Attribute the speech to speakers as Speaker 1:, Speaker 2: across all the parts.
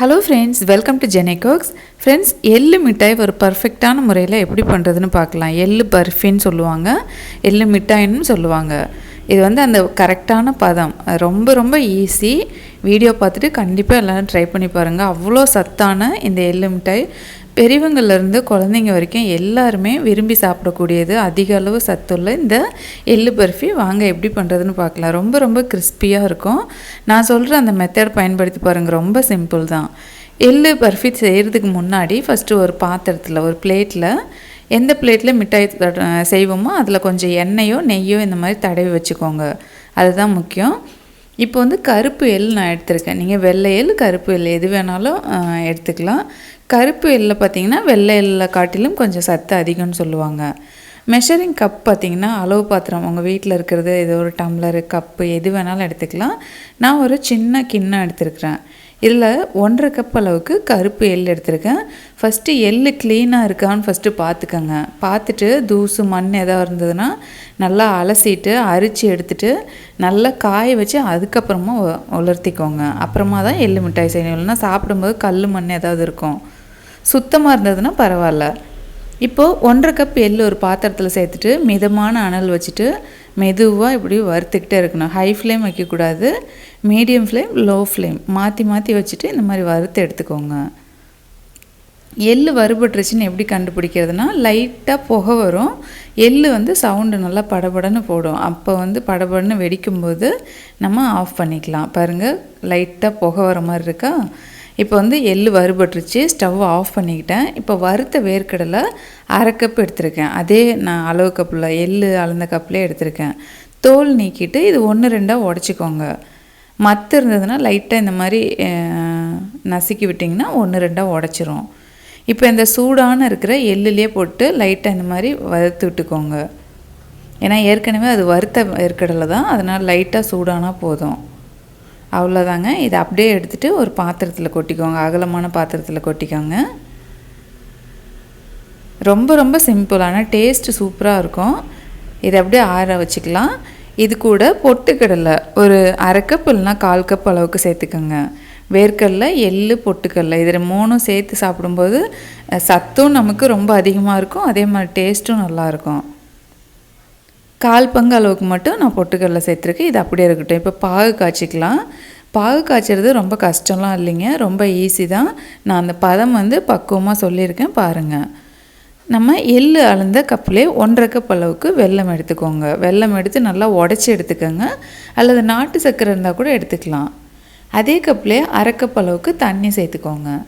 Speaker 1: Hello friends welcome to ஜெனேகோக்ஸ் friends எள்ளு மிட்டாய் ஒரு பர்ஃபெக்டான முறையில் எப்படி பண்ணுறதுன்னு பார்க்கலாம். எள்ளு பர்ஃபின்னு சொல்லுவாங்க. எள்ளு மிட்டாயின்னு சொல்லுவாங்க. இது வந்து அந்த கரெக்டான பதம். அது ரொம்ப ரொம்ப ஈஸி வீடியோ பார்த்துட்டு கண்டிப்பாக எல்லோரும் ட்ரை பண்ணி பாருங்கள் அவ்வளோ சத்தான இந்த எள்ளு மிட்டாய். பெரியவங்கள்லேருந்து குழந்தைங்க வரைக்கும் எல்லாருமே விரும்பி சாப்பிடக்கூடியது அதிக அளவு சத்துள்ள இந்த எள்ளு பர்ஃபி. வாங்க எப்படி பண்ணுறதுன்னு பார்க்கலாம். ரொம்ப ரொம்ப கிறிஸ்பியாக இருக்கும். நான் சொல்கிற அந்த மெத்தட் பயன்படுத்தி பாருங்கள் ரொம்ப சிம்பிள் தான். எள்ளு பர்ஃபி செய்கிறதுக்கு முன்னாடி ஃபஸ்ட்டு ஒரு பாத்திரத்தில் ஒரு பிளேட்டில் எந்த பிளேட்டில் மிட்டாய் தட- செய்வோமோ அதில் கொஞ்சம் எண்ணெயோ நெய்யோ இந்த மாதிரி தடவி வச்சுக்கோங்க. அதுதான் முக்கியம். இப்போ வந்து கருப்பு எள் நான் எடுத்திருக்கேன். நீங்கள் வெள்ளை எள் கருப்பு எள் எது வேணாலும் எடுத்துக்கலாம். கருப்பு எள்ளில் பார்த்தீங்கன்னா வெள்ளை எல்லில் காட்டிலும் கொஞ்சம் சத்து அதிகம்னு சொல்லுவாங்க. மெஷரிங் கப் பார்த்தீங்கன்னா அளவு பாத்திரம் உங்கள் வீட்டில் இருக்கிறது ஏதோ ஒரு டம்ளரு கப்பு எது வேணாலும் எடுத்துக்கலாம். நான் ஒரு சின்ன கிண்ணம் எடுத்திருக்கிறேன். இதில் ஒன்றரை கப் அளவுக்கு கருப்பு எள் எடுத்திருக்கேன். ஃபஸ்ட்டு எள் க்ளீனாக இருக்கான்னு ஃபஸ்ட்டு பார்த்துக்கோங்க. பார்த்துட்டு தூசு மண் எதாவது இருந்ததுன்னா நல்லா அலசிட்டு அரிச்சு எடுத்துட்டு நல்லா காய வச்சு அதுக்கப்புறமா உலர்த்திக்கோங்க. அப்புறமா தான் எள்ளு மிட்டாய் செய்யணும். இல்லைன்னா சாப்பிடும்போது கல் மண் ஏதாவது இருக்கும். சுத்தமாக இருந்ததுன்னா பரவாயில்ல. இப்போது ஒன்றரை கப் எள்ளு ஒரு பாத்திரத்தில் சேர்த்துட்டு மிதமான அனல் வச்சுட்டு மெதுவாக இப்படி வறுத்துக்கிட்டே இருக்கணும். ஹை ஃப்ளேம் வைக்கக்கூடாது. மீடியம் ஃப்ளேம் லோ ஃப்ளேம் மாற்றி மாற்றி வச்சுட்டு இந்த மாதிரி வறுத்து எடுத்துக்கோங்க. எள்ளு வறுபட்டுருச்சுன்னு எப்படி கண்டுபிடிக்கிறதுனா லைட்டாக புகை வரும். எள்ளு வந்து சவுண்டு நல்லா படபடன்னு போடும். அப்போ வந்து படபடன்னு வெடிக்கும்போது நம்ம ஆஃப் பண்ணிக்கலாம். பாருங்கள் லைட்டாக புகை வர மாதிரி இருக்கா? இப்போ வந்து எள்ளு வறுபட்டுருச்சு ஸ்டவ் ஆஃப் பண்ணிக்கிட்டேன். இப்போ வறுத்த வேர்க்கடலை அரை கப் எடுத்திருக்கேன். அதே நான் அளவு கப்பில் எள் அளந்த கப்லேயே எடுத்திருக்கேன். தோல் நீக்கிட்டு இது ஒன்று ரெண்டாக உடச்சிக்கோங்க. மத்து இருந்ததுன்னா லைட்டாக இந்த மாதிரி நசுக்கி விட்டிங்கன்னா ஒன்று ரெண்டாக உடச்சிரும். இப்போ இந்த சூடான இருக்கிற எள்ளுலேயே போட்டு லைட்டாக இந்த மாதிரி வறுத்து விட்டுக்கோங்க. ஏன்னா ஏற்கனவே அது வறுத்த வேர்க்கடலை தான் அதனால் லைட்டாக சூடானா போதும். அவ்வளோதாங்க இதை அப்படியே எடுத்துகிட்டு ஒரு பாத்திரத்தில் கொட்டிக்கோங்க. அகலமான பாத்திரத்தில் கொட்டிக்கோங்க. ரொம்ப ரொம்ப சிம்பிளான டேஸ்ட்டு சூப்பராக இருக்கும். இதை அப்படியே ஆற வச்சுக்கலாம். இது கூட பொட்டுக்கடலை ஒரு அரை கப் இல்லைனா கால் கப் அளவுக்கு சேர்த்துக்கோங்க. வேர்க்கடலை எள்ளு பொட்டுக்கடலை இதில் மூணும் சேர்த்து சாப்பிடும்போது சத்தும் நமக்கு ரொம்ப அதிகமாக இருக்கும். அதே மாதிரி டேஸ்ட்டும் நல்லாயிருக்கும் கால் பங்கு அளவுக்கு மட்டும் நான் பொட்டுக்கடலை சேர்த்துருக்கேன். இது அப்படியே இருக்கட்டும். இப்போ பாகு காய்ச்சிக்கலாம். பாகு காய்ச்சறது ரொம்ப கஷ்டம்லாம் இல்லைங்க. ரொம்ப ஈஸி தான். நான் அந்த பதம் வந்து பக்குவமாக சொல்லியிருக்கேன். பாருங்கள் நம்ம எள்ளு அளந்த கப்புலே ஒன்றரை கப் அளவுக்கு வெல்லம் எடுத்துக்கோங்க. வெல்லம் எடுத்து நல்லா உடச்சி எடுத்துக்கோங்க. அல்லது நாட்டு சர்க்கரை இருந்தால் கூட எடுத்துக்கலாம். அதே கப்புலே அரை கப் அளவுக்கு தண்ணி சேர்த்துக்கோங்க.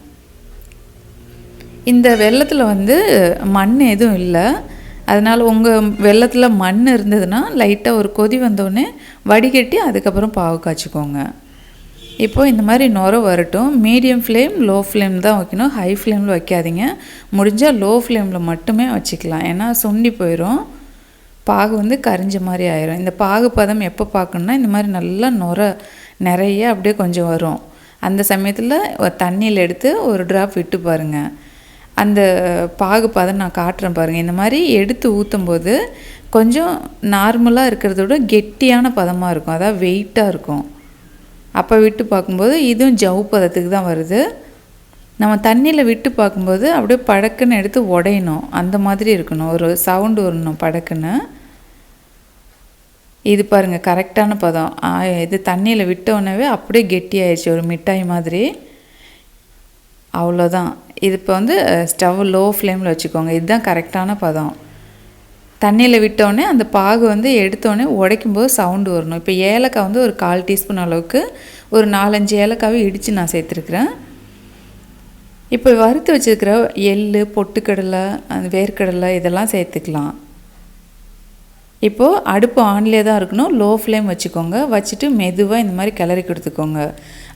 Speaker 1: இந்த வெள்ளத்தில் வந்து மண் எதுவும் இல்லை. அதனால் உங்கள் வெள்ளத்தில் மண் இருந்ததுன்னா லைட்டாக ஒரு கொதி வந்தோடனே வடிகட்டி அதுக்கப்புறம் பாவு காய்ச்சிக்கோங்க. இப்போது இந்த மாதிரி நுர வரட்டும். மீடியம் ஃப்ளேம் லோ ஃப்ளேம் தான் வைக்கணும். ஹை ஃப்ளேமில் வைக்காதீங்க. முடிஞ்சால் லோ ஃப்ளேமில் மட்டுமே வச்சுக்கலாம். ஏன்னா சுண்டி போயிடும் பாகு வந்து கரிஞ்ச மாதிரி ஆயிரும். இந்த பாகு பதம் எப்போ பார்க்கணுன்னா இந்த மாதிரி நல்லா நுர நிறைய அப்படியே கொஞ்சம் வரும். அந்த சமயத்தில் தண்ணியில் எடுத்து ஒரு ட்ராப் விட்டு பாருங்கள் அந்த பாகு பதம் நான் காட்டுறேன் பாருங்கள் இந்த மாதிரி எடுத்து ஊற்றும் போது கொஞ்சம் நார்மலாக இருக்கிறத விட கெட்டியான பதமாக இருக்கும். அதாவது வெயிட்டாக இருக்கும். அப்போ விட்டு பார்க்கும்போது இதுவும் ஜவு பதத்துக்கு தான் வருது. நம்ம தண்ணியில் விட்டு பார்க்கும்போது அப்படியே படக்குன்னு எடுத்து உடையணும். அந்த மாதிரி இருக்கணும். ஒரு சவுண்டு வரணும் படக்குன்னு. இது பாருங்கள் கரெக்டான பதம். ஆ, இது தண்ணியில் விட்ட உடனே அப்படியே கெட்டியாயிடுச்சு ஒரு மிட்டாய் மாதிரி. அவ்வளோதான். இது இப்போ வந்து ஸ்டவ் லோ ஃப்ளேமில் வச்சுக்கோங்க. இதுதான் கரெக்டான பதம். தண்ணியில் விட்டோடனே அந்த பாகு வந்து எடுத்தோடனே உடைக்கும்போது சவுண்டு வரணும். இப்போ ஏலக்காய் வந்து ஒரு கால் டீஸ்பூன் அளவுக்கு ஒரு நாலஞ்சு ஏலக்காவை இடித்து நான் சேர்த்துருக்குறேன். இப்போ வறுத்து வச்சிருக்கிற எள் பொட்டுக்கடலை அந்த வேர்க்கடலை இதெல்லாம் சேர்த்துக்கலாம். இப்போது அடுப்பு ஆன்லேயே தான் இருக்கணும். லோ ஃப்ளேம் வச்சுக்கோங்க. வச்சுட்டு மெதுவாக இந்த மாதிரி கிளறி கொடுத்துக்கோங்க.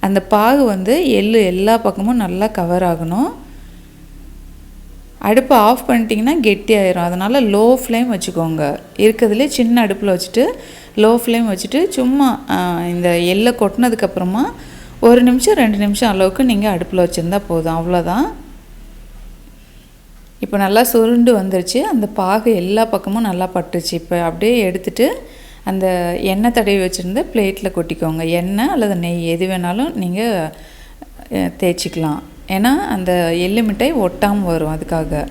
Speaker 1: அந்த பாகு வந்து எள்ளு எல்லா பக்கமும் நல்லா கவர் ஆகணும். அடுப்பை ஆஃப் பண்ணிட்டீங்கன்னா கெட்டி ஆயிரும் அதனால் லோ ஃப்ளேம் வச்சுக்கோங்க. இருக்கிறதுலே சின்ன அடுப்பில் வச்சுட்டு லோ ஃப்ளேம் வச்சுட்டு சும்மா இந்த எள்ளை கொட்டினதுக்கப்புறமா ஒரு நிமிஷம் ரெண்டு நிமிஷம் அளவுக்கு நீங்கள் அடுப்பில் வச்சுருந்தா போதும். அவ்வளோதான் இப்போ நல்லா சுருண்டு வந்துருச்சு. அந்த பாகு எல்லா பக்கமும் நல்லா பட்டுருச்சு. இப்போ அப்படியே எடுத்துட்டு அந்த எண்ணெய் தடவி வச்சுருந்து பிளேட்டில் கொட்டிக்கோங்க. எண்ணெய் அல்லது நெய் எது வேணாலும் நீங்கள் தேய்ச்சிக்கலாம். ஏன்னா அந்த எள்ளு மிட்டாய் ஒட்டாமல் வரும் அதுக்காக.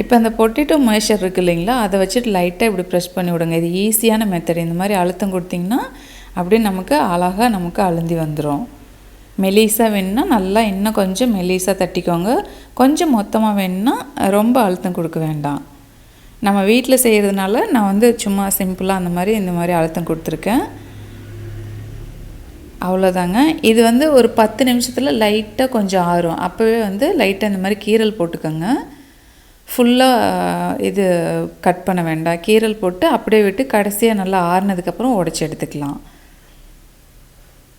Speaker 1: இப்போ அந்த பொட்டேட்டோ மேஷர் இருக்கு இல்லைங்களா அதை வச்சுட்டு லைட்டாக இப்படி ப்ரெஷ் பண்ணி விடுங்க. இது ஈஸியான மெத்தட் இந்த மாதிரி அழுத்தம் கொடுத்தீங்கன்னா அப்படியே நமக்கு அழகாக நமக்கு அழுந்தி வந்துடும் மெலிசாக வேணும்னா நல்லா இன்னும் கொஞ்சம் மெலிசாக தட்டிக்கோங்க. கொஞ்சம் மொத்தமாக வேணுன்னா ரொம்ப அழுத்தம் கொடுக்க வேண்டாம். நம்ம வீட்டில் செய்கிறதுனால நான் வந்து சும்மா சிம்பிளாக அந்த மாதிரி இந்த மாதிரி அழுத்தம் கொடுத்துருக்கேன். அவ்வளோதாங்க. இது வந்து ஒரு பத்து நிமிஷத்தில் லைட்டாக கொஞ்சம் ஆறும். அப்போவே வந்து லைட்டாக இந்த மாதிரி கீரல் போட்டுக்கோங்க. ஃபுல்லாக இது கட் பண்ண வேண்டாம். கீரல் போட்டு அப்படியே விட்டு கடைசியாக நல்லா ஆறுனதுக்கப்புறம் உடச்சி எடுத்துக்கலாம்.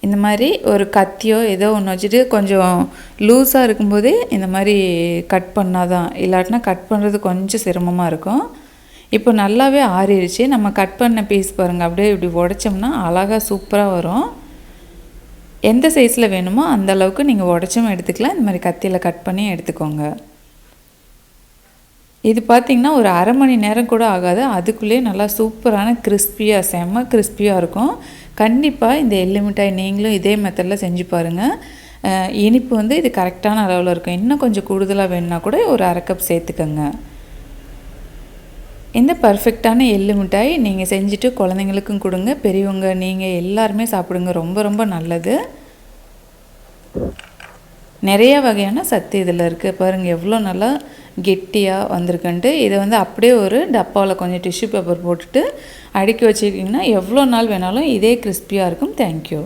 Speaker 1: இந்த மாதிரி ஒரு கத்தியோ ஏதோ ஒன்று வச்சுட்டு கொஞ்சம் லூஸாக இருக்கும்போதே இந்த மாதிரி கட் பண்ணால் தான் இல்லாட்டினா கட் பண்ணுறது கொஞ்சம் சிரமமாக இருக்கும். இப்போ நல்லாவே ஆறிடுச்சு. நம்ம கட் பண்ண பீஸ் பாருங்கள் அப்படியே இப்படி உடைச்சோம்னா அழகாக சூப்பராக வரும். எந்த சைஸில் வேணுமோ அந்த அளவுக்கு நீங்கள் உடச்சும் எடுத்துக்கலாம். இந்த மாதிரி கத்தியில் கட் பண்ணி எடுத்துக்கோங்க. இது பார்த்திங்கன்னா ஒரு அரை மணி நேரம் கூட ஆகாது. அதுக்குள்ளேயே நல்லா சூப்பரான கிறிஸ்பியாக செம்ம கிறிஸ்பியாக இருக்கும். கண்டிப்பாக இந்த எள்ளு மிட்டாய் நீங்களும் இதே மெத்தடில் செஞ்சு பாருங்கள் இனிப்பு வந்து இது கரெக்டான அளவில் இருக்கும். இன்னும் கொஞ்சம் கூடுதலாக வேணுன்னா கூட ஒரு அரை கப் சேர்த்துக்கோங்க. இந்த பர்ஃபெக்டான எள்ளு மிட்டாய் நீங்கள் செஞ்சுட்டு குழந்தைங்களுக்கும் கொடுங்க. பெரியவங்க நீங்கள் எல்லாருமே சாப்பிடுங்க. ரொம்ப ரொம்ப நல்லது. நிறைய வகையான சத்து இதில் இருக்குது பாருங்கள் எவ்வளோ நல்லா கெட்டியாக வந்திருக்குன்ட்டு இதை வந்து அப்படியே ஒரு டப்பாவில் கொஞ்சம் டிஷ்யூ பேப்பர் போட்டுட்டு அடுக்கி வச்சுக்கிட்டிங்கன்னா எவ்வளோ நாள் வேணாலும் இதே கிறிஸ்பியாக இருக்கும். தேங்க்யூ